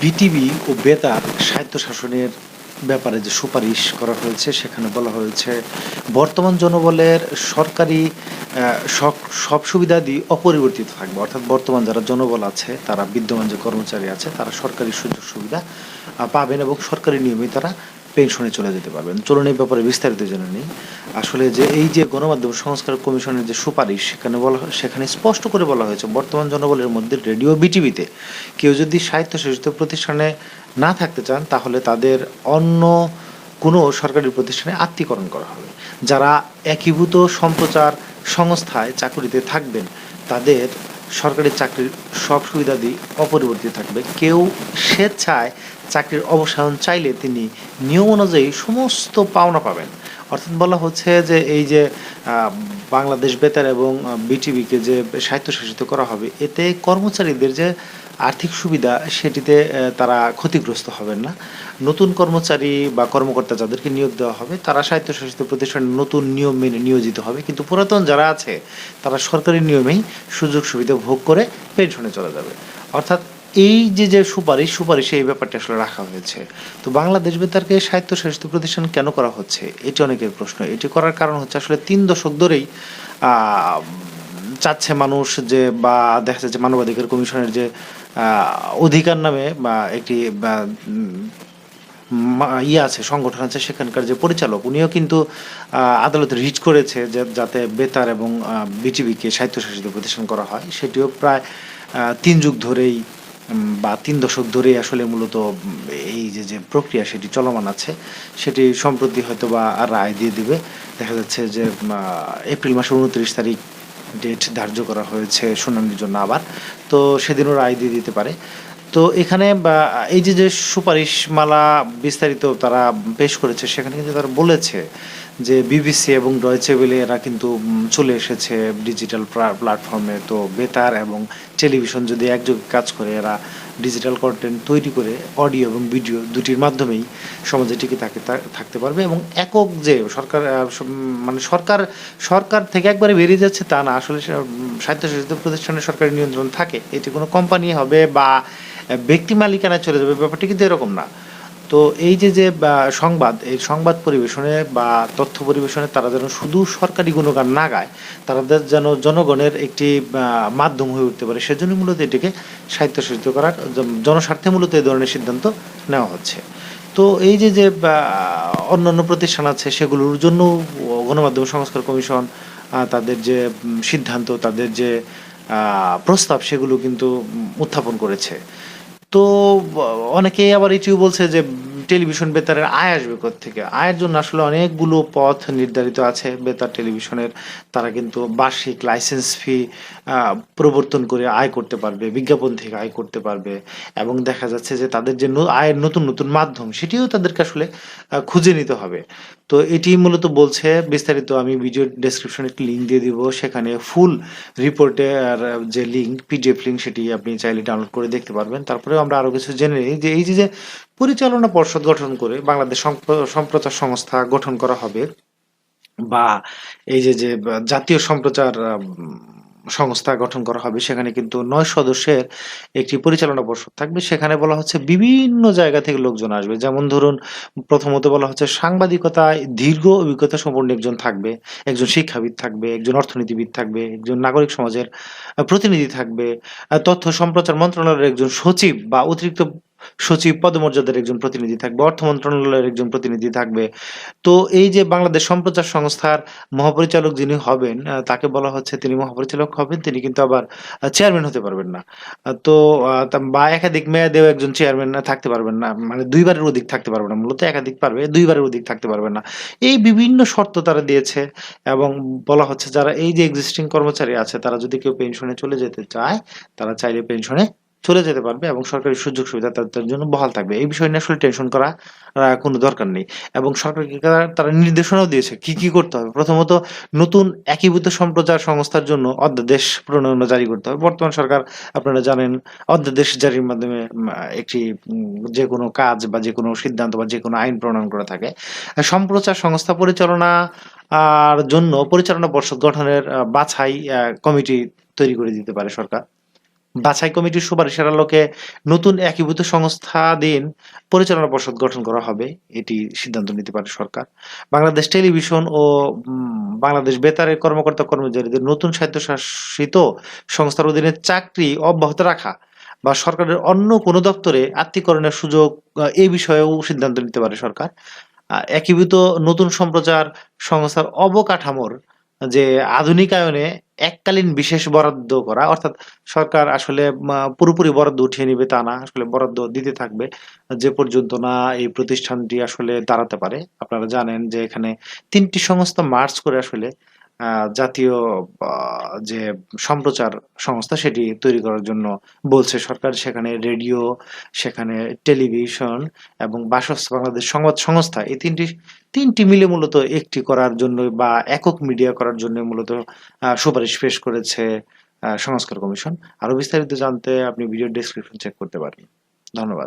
BTV ও বেতার স্বায়ত্তশাসনের ব্যাপারে যে সুপারিশ করা হয়েছে, সেখানে বলা হয়েছে, বর্তমান জনবলের সরকারি সব- সুবিধা সুবিধাদি অপরিবর্তিত থাকবে। অর্থাৎ বর্তমান যারা জনবল আছে, তারা বিদ্যমান যে কর্মচারী আছে, তারা সরকারি সুযোগ সুবিধা পাবেন এবং সরকারি নিয়মে তারা পেনশনে চলে যেতে পারবেন। চলুন এই ব্যাপারে বিস্তারিত জেনে নিই। আসলে যে এই যে গণমাধ্যম সংস্কার কমিশনের যে সুপারিশ, সেখানে বলা সেখানে স্পষ্ট করে বলা হয়েছে, বর্তমান জনবলের মধ্যে রেডিও বিটিভিতে কেউ যদি স্বায়ত্তশাসিত প্রতিষ্ঠানে না থাকতে চান, তাহলে তাদের অন্য কোনো সরকারি প্রতিষ্ঠানে আত্মীকরণ করা হবে। যারা একীভূত সম্প্রচার সংস্থায় চাকরিতে থাকবেন, তাদের সরকারি চাকরির সব সুবিধাদি অপরিবর্তিত থাকবে। কেউ স্বেচ্ছায় চাকরির অবসান চাইলে তিনি নিয়ম অনুযায়ী সমস্ত পাওনা পাবেন। অর্থাৎ বলা হচ্ছে যে এই যে বাংলাদেশ বেতার এবং বিটিভিকে যে স্বায়ত্তশাসিত করা হবে, এতে কর্মচারীদের যে আর্থিক সুবিধা সেটিতে তারা ক্ষতিগ্রস্ত হবেন না। নতুন কর্মচারী বা কর্মকর্তা যাদেরকে নিয়োগ দেওয়া হবে, তারা স্বায়ত্তশাসিত প্রতিষ্ঠানে নতুন নিয়ম মেনে নিয়োজিত হবে। কিন্তু পুরাতন যারা আছে, তারা সরকারি নিয়মেই সুযোগ সুবিধা ভোগ করে পেনশনে চলে যাবে। অর্থাৎ এই যে যে সুপারিশ, সুপারিশে এই ব্যাপারটা আসলে রাখা হয়েছে। তো বাংলাদেশ বেতারকে স্বায়ত্তশাসিত প্রতিষ্ঠান কেন করা হচ্ছে, এটি অনেকের প্রশ্ন। এটি করার কারণ হচ্ছে আসলে তিন দশক ধরেই চাচ্ছে মানুষ যে, বা দেখা যাচ্ছে মানবাধিকার কমিশনের যে অধিকার নামে বা একটি ইয়ে আছে, সংগঠন আছে সেখানকার যে পরিচালক, উনিও কিন্তু আদালতে রিট করেছে যাতে বেতার এবং বিটিভিকে স্বায়ত্তশাসিত প্রতিষ্ঠান করা হয়। সেটিও প্রায় তিন যুগ ধরেই বা তিন দশক ধরেই আসলে মূলত এই যে যে প্রক্রিয়া সেটি চলমান আছে। সেটি সম্প্রতি হয়তো বা রায় দিয়ে দিবে। দেখা যাচ্ছে যে এপ্রিল মাসের উনত্রিশ তারিখ ডেট ধার্য করা হয়েছে শুনানির জন্য আবার। তো সেদিনও রায় দিয়ে দিতে পারে। তো এখানে এই যে যে সুপারিশ মালা বিস্তারিত তারা পেশ করেছে, সেখানে কিন্তু তারা বলেছে যে বিবিসি এবং ডয়েচে বিলে এরা কিন্তু চলে এসেছে ডিজিটাল প্ল্যাটফর্মে তো বেতার এবং টেলিভিশন যদি একযোগে কাজ করে, এরা ডিজিটাল কন্টেন্ট তৈরি করে অডিও এবং ভিডিও দুটির মাধ্যমেই সমাজে টিকে থাকে থাকতে পারবে এবং একক যে সরকার মানে সরকার সরকার থেকে একবারে বেরিয়ে যাচ্ছে তা না। আসলে প্রতিষ্ঠানের স্বায়ত্তশাসিত প্রতিষ্ঠানে সরকারি নিয়ন্ত্রণ থাকে। এটি কোনো কোম্পানি হবে বা ব্যক্তি মালিকানায় চলে যাবে, ব্যাপারটি কিন্তু এরকম না। তো এই যে যে সংবাদ, এই সংবাদ পরিবেশনে বা তথ্য পরিবেশনে তারা যেন শুধু সরকারি গুণগান না গায়, তারা যেন জনগণের একটি মাধ্যম হয়ে উঠতে পারে। সেজন্য মূলত এটিকে স্বায়ত্তশাসিত করার জনস্বার্থে মূলত এই ধরনের সিদ্ধান্ত নেওয়া হচ্ছে। তো এই যে যে অন্যান্য প্রতিষ্ঠান আছে, সেগুলোর জন্য গণমাধ্যম সংস্কার কমিশন তাদের যে সিদ্ধান্ত, তাদের যে প্রস্তাব, সেগুলো কিন্তু উত্থাপন করেছে। তো অনেকেই আবার এটিও বলছে যে টেলিভিশন বেতারের আয় আসবে থেকে আয়ের জন্য আসলে অনেকগুলো পথ নির্ধারিত আছে বেতার টেলিভিশনের। তারা কিন্তু বার্ষিক লাইসেন্স ফি প্রবর্তন করে আয় করতে পারবে, বিজ্ঞাপন থেকে আয় করতে পারবে। এবং দেখা যাচ্ছে যে তাদের যে আয়ের নতুন নতুন মাধ্যম, সেটিও তাদেরকে আসলে খুঁজে নিতে হবে। তো এটি মূলত বলছে, বিস্তারিত আমি ভিডিও ডেসক্রিপশনে একটি লিঙ্ক দিয়ে দিব। সেখানে ফুল রিপোর্টে যে লিঙ্ক পিডিএফ লিঙ্ক সেটি আপনি চাইলে ডাউনলোড করে দেখতে পারবেন। তারপরে আমরা আরও কিছু জেনে নিই যে এই যে পরিচালনা পর্ষদ গঠন করে বাংলাদেশ সম্প্র- সম্প্রচার সংস্থা গঠন করা হবে বা এই যে যে জাতীয় সম্প্রচার সংস্থা গঠন করা হবে, সেখানে কিন্তু নয় সদস্যের একটি পরিচালনা পর্ষদ থাকবে। সেখানে বলা হচ্ছে বিভিন্ন জায়গা থেকে লোকজন আসবে। যেমন ধরুন, প্রথমত বলা হচ্ছে সাংবাদিকতায় দীর্ঘ অভিজ্ঞতা সম্পন্ন একজন থাকবে, একজন শিক্ষাবিদ থাকবে, একজন অর্থনীতিবিদ থাকবে, একজন নাগরিক সমাজের প্রতিনিধি থাকবে তথ্য সম্প্রচার মন্ত্রণালয়ের একজন সচিব বা অতিরিক্ত সচিব পদমর্যাদার একজন প্রতিনিধি থাকবে, অর্থ মন্ত্রণালয়ের একজন প্রতিনিধি থাকবে। তো এই যে বাংলাদেশ সম্প্রচার সংস্থার মহাপরিচালক যিনি হবেন তাকে বলা হচ্ছে তিনি মহাপরিচালক হবেন, তিনি কিন্তু আবার চেয়ারম্যান হতে পারবেন না। তো বা একাধিক মেয়াদেও একজন চেয়ারম্যান থাকতে পারবেন না মানে দুইবারের অধিক থাকতে পারবে না, মূলত একাধিক পারবে, দুইবারের অধিক থাকতে পারবে না। এই বিভিন্ন শর্ত তারা দিয়েছে এবং বলা হচ্ছে যারা এই যে এক্সিস্টিং কর্মচারী আছে, তারা যদি কেউ পেনশনে চলে যেতে চায়, তারা চাইলে পেনশনে চলে যেতে পারবে এবং সরকারি সুযোগ সুবিধা তাদের জন্য বহাল থাকবে। এই বিষয় নিয়ে আসলে টেনশন করা কোনো দরকার নেই। এবং সরকারকে তারা- নির্দেশনাও দিয়েছে কি কি করতে হবে। প্রথমত, নতুন একীভূত সম্প্রচার সংস্থার জন্য অধ্যাদেশ প্রণয়ন জারি করতে হবে। বর্তমান সরকার, আপনারা জানেন, অধ্যাদেশ জারির মাধ্যমে একটি যে কোনো কাজ বা যে কোনো সিদ্ধান্ত বা যে কোনো আইন প্রণয়ন করে থাকে। সম্প্রচার সংস্থা পরিচালনা আর জন্য পরিচালনা পর্ষদ গঠনের বাছাই কমিটি তৈরি করে দিতে পারে সরকার। বাছাই কমিটির সুপারিশের আলোকে নতুন একীভূত সংস্থাধীন পরিচালনা পর্ষদ গঠন করা হবে। এটি সিদ্ধান্ত নিতে পারে সরকার। বাংলাদেশ টেলিভিশন ও বাংলাদেশ বেতারের কর্মকর্তা কর্মচারীদের নতুন স্বায়ত্তশাসিত সংস্থার অধীনে চাকরি অব্যাহত রাখা বা সরকারের অন্য কোনো দপ্তরে আত্মীকরণের সুযোগ এই বিষয়েও সিদ্ধান্ত নিতে পারে সরকার। একীভূত নতুন সম্প্রচার সংস্থার অবকাঠামোর যে আধুনিকায়নে এককালীন বিশেষ বরাদ্দ করা, অর্থাৎ সরকার আসলে পুরোপুরি বরাদ্দ উঠিয়ে নিবে তা না, আসলে বরাদ্দ দিতে থাকবে, যে পর্যন্ত না এই প্রতিষ্ঠানটি আসলে দাঁড়াতে পারে। আপনারা জানেন যে এখানে তিনটি সংস্থা মার্চ করে আসলে জাতীয় যে সম্প্রচার সংস্থা সেটি তৈরি করার জন্য বলছে সরকার। সেখানে রেডিও, সেখানে টেলিভিশন এবং বাসস বাংলাদেশ সংবাদ সংস্থা এই তিনটি তিনটি মিলে মূলত একটি করার জন্য বা একক মিডিয়া করার জন্য মূলত সুপারিশ পেশ করেছে সংস্কার কমিশন। আরও বিস্তারিত জানতে আপনি ভিডিও ডেসক্রিপশন চেক করতে পারেন। ধন্যবাদ।